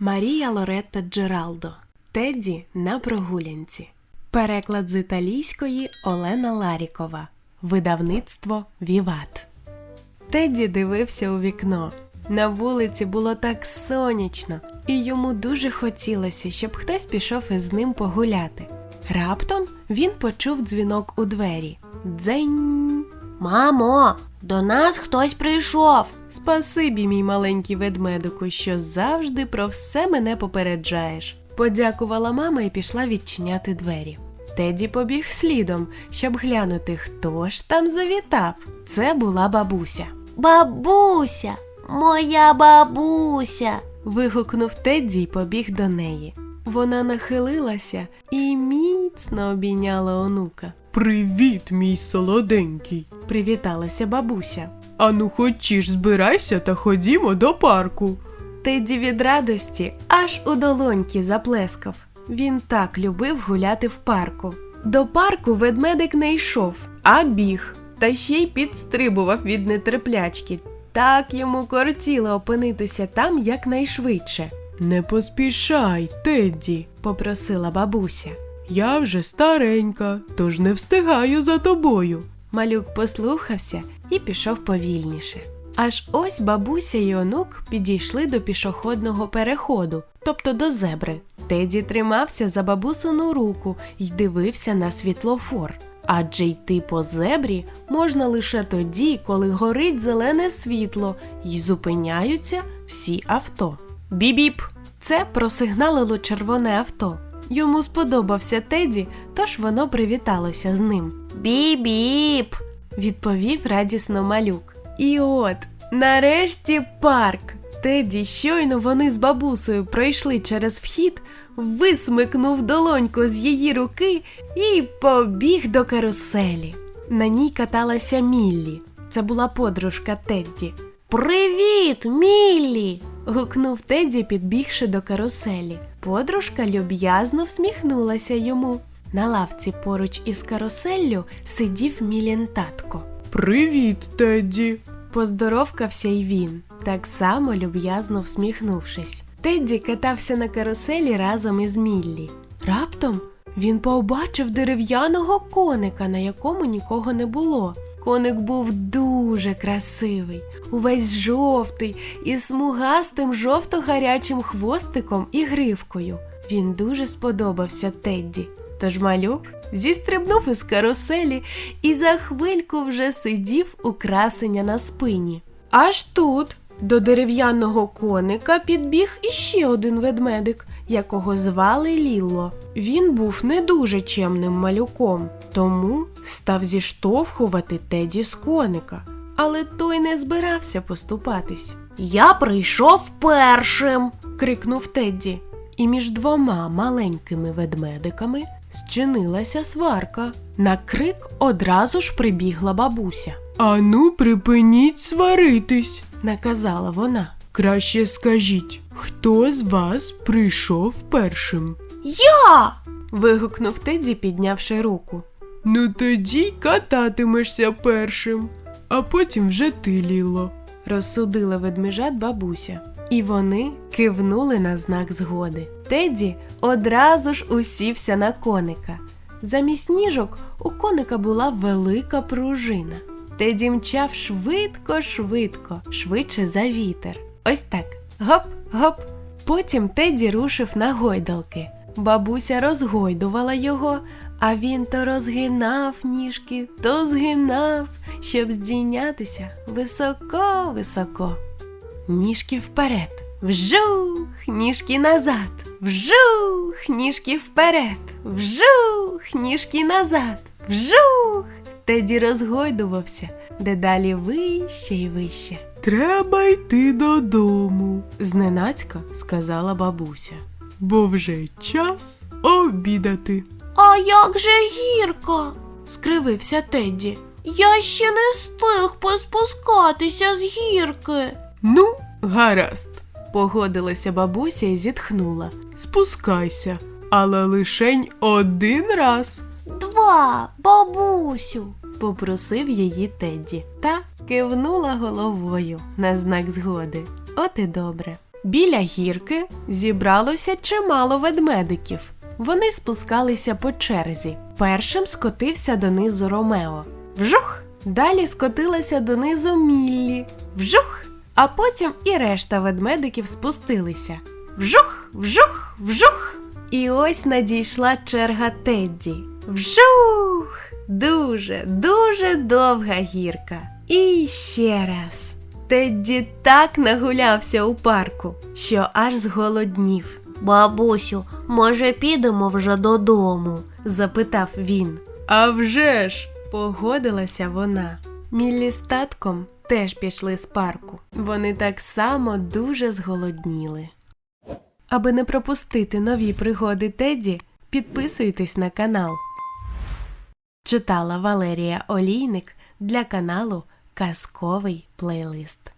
Марія Лоретта Джералдо. Тедді на прогулянці. Переклад з італійської Олена Ларікова. Видавництво Віват. Тедді дивився у вікно. На вулиці було так сонячно, і йому дуже хотілося, щоб хтось пішов із ним погуляти. Раптом він почув дзвінок у двері. Дзень. Мамо, до нас хтось прийшов. Спасибі, мій маленький ведмедику, що завжди про все мене попереджаєш. Подякувала мама і пішла відчиняти двері. Теді побіг слідом, щоб глянути, хто ж там завітав. Це була бабуся. Бабуся, моя бабуся. Вигукнув Тедді й побіг до неї. Вона нахилилася і міцно обійняла онука. Привіт, мій солоденький. Привіталася бабуся. Ану, хочеш, збирайся та ходімо до парку. Теді від радості аж у долоньки заплескав. Він так любив гуляти в парку. До парку ведмедик не йшов, а біг, та ще й підстрибував від нетерплячки. Так йому кортіло опинитися там якнайшвидше, Не поспішай, Тедді. попросила бабуся. Я вже старенька, тож не встигаю за тобою. Малюк послухався і пішов повільніше. Аж ось бабуся і онук підійшли до пішохідного переходу, тобто до зебри. Теді тримався за бабусину руку й дивився на світлофор. Адже йти по зебрі можна лише тоді, коли горить зелене світло й зупиняються всі авто. Бібіп! Це просигналило червоне авто. Йому сподобався Теді, тож воно привіталося з ним Біп-біп. відповів радісно малюк. І от, нарешті парк. Теді, щойно вони з бабусею пройшли через вхід, висмикнув долоньку з її руки і побіг до каруселі. На ній каталася Міллі. Це була подружка Тедді. Привіт, Міллі. Гукнув Теді, підбігши до каруселі. Подружка люб'язно всміхнулася йому. На лавці поруч із каруселлю сидів Мілін татко. Привіт, Тедді. Поздоровкався й він, так само люб'язно всміхнувшись. Тедді катався на каруселі разом із Міллі. Раптом він побачив дерев'яного коника, на якому нікого не було. Коник був дуже красивий, увесь жовтий із смугастим жовто-гарячим хвостиком і гривкою. Він дуже сподобався Тедді. Тож малюк зістрибнув із каруселі і за хвильку вже сидів у красення на спині. Аж тут до дерев'яного коника підбіг іще один ведмедик, якого звали Лілло. Він був не дуже чемним малюком, тому став зіштовхувати Теді з коника. Але той не збирався поступатись. Я прийшов першим. крикнув Тедді. І між двома маленькими ведмедиками зчинилася сварка. На крик одразу ж прибігла бабуся, Ану, припиніть сваритись. наказала вона. Краще скажіть, хто з вас прийшов першим? Я. Вигукнув Тедді, піднявши руку. Ну тоді й кататимешся першим, а потім вже ти, Ліло. Розсудила ведмежат бабуся. І вони кивнули на знак згоди. Тедді одразу ж усівся на коника. Замість ніжок у коника була велика пружина. Теді мчав швидко-швидко, швидше за вітер. Ось так. Гоп-гоп. Потім Теді рушив на гойдалки. Бабуся розгойдувала його, а він то розгинав ніжки, то згинав, щоб здійнятися високо-високо. Ніжки вперед, вжух, ніжки назад, вжух, ніжки вперед, вжух, ніжки назад, вжух. Теді розгойдувався дедалі вище й вище. Треба йти додому, Зненацька сказала бабуся. бо вже час обідати. А як же гірко? Скривився Тедді. Я ще не встиг поспускатися з гірки. Ну, гаразд, Погодилася бабуся і зітхнула. спускайся, але лишень один раз. Два, бабусю. попросив її Тедді та кивнула головою на знак згоди. От і добре. Біля гірки зібралося чимало ведмедиків. Вони спускалися по черзі. Першим скотився донизу Ромео. Вжух! Далі скотилася донизу Міллі. Вжух! А потім і решта ведмедиків спустилися. Вжух, вжух, вжух. І ось надійшла черга Тедді. Вжух! Дуже, дуже довга гірка. І ще раз. Тедді так нагулявся у парку, що аж зголоднів. Бабусю, може підемо вже додому? запитав він. А вже ж! Погодилася вона. Міллі з татком теж пішли з парку. Вони так само дуже зголодніли. Аби не пропустити нові пригоди Теді, підписуйтесь на канал. Читала Валерія Олійник для каналу Казковий плейлист.